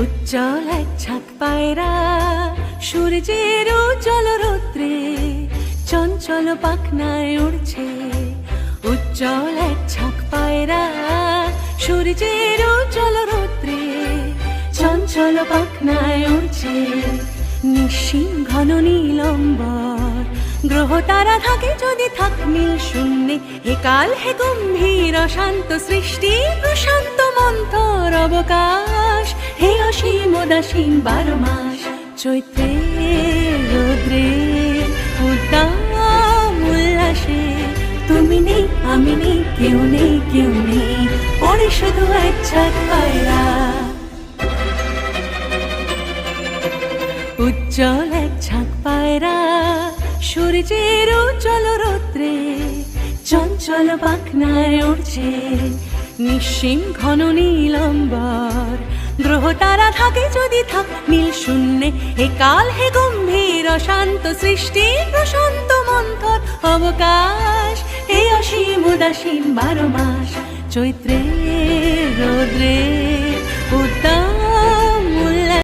উজ্জ্বল এক ছাক পায়রা, সূর্যের উজ্জ্বল রৌদ্রে চঞ্চল পাখনায় উড়ছে। উজ্জ্বল এক ছাক পায়রা, সূর্যের উজ্জ্বল রৌদ্রে চঞ্চল পাখনায় উড়ছে। নিঃসীম ঘন নীলম্বর, গ্রহ তারা থাকে যদি থাক নীল শূন্যে। হে কাল হে গম্ভীর অশান্ত সৃষ্টি, প্রশান্ত মন্থর অবকাশ। অসীম উদাসীন বারো মাস চৈত্রে রোদ্রে উদ্দাম উল্লাসে। তুমি নেই, আমি নেই, কেউ নেই কেউ নেই, পড়ে শুধু এক ছাক পায়রা। উজ্জ্বল এক ঝাঁক পায়রা, সূর্যের উজ্জ্বল রৌদ্রে চঞ্চল পাখনায় উঠছে নিঃসীম ঘন নীলম্বর তারা থাকে যদি থাক নীল শূন্যে। হে কাল হে গম্ভীর অশান্ত সৃষ্টি, প্রশান্ত মন্থর অবকাশ। হে অসীম উদাসীন বারো মাস চৈত্রে রোদ্রে।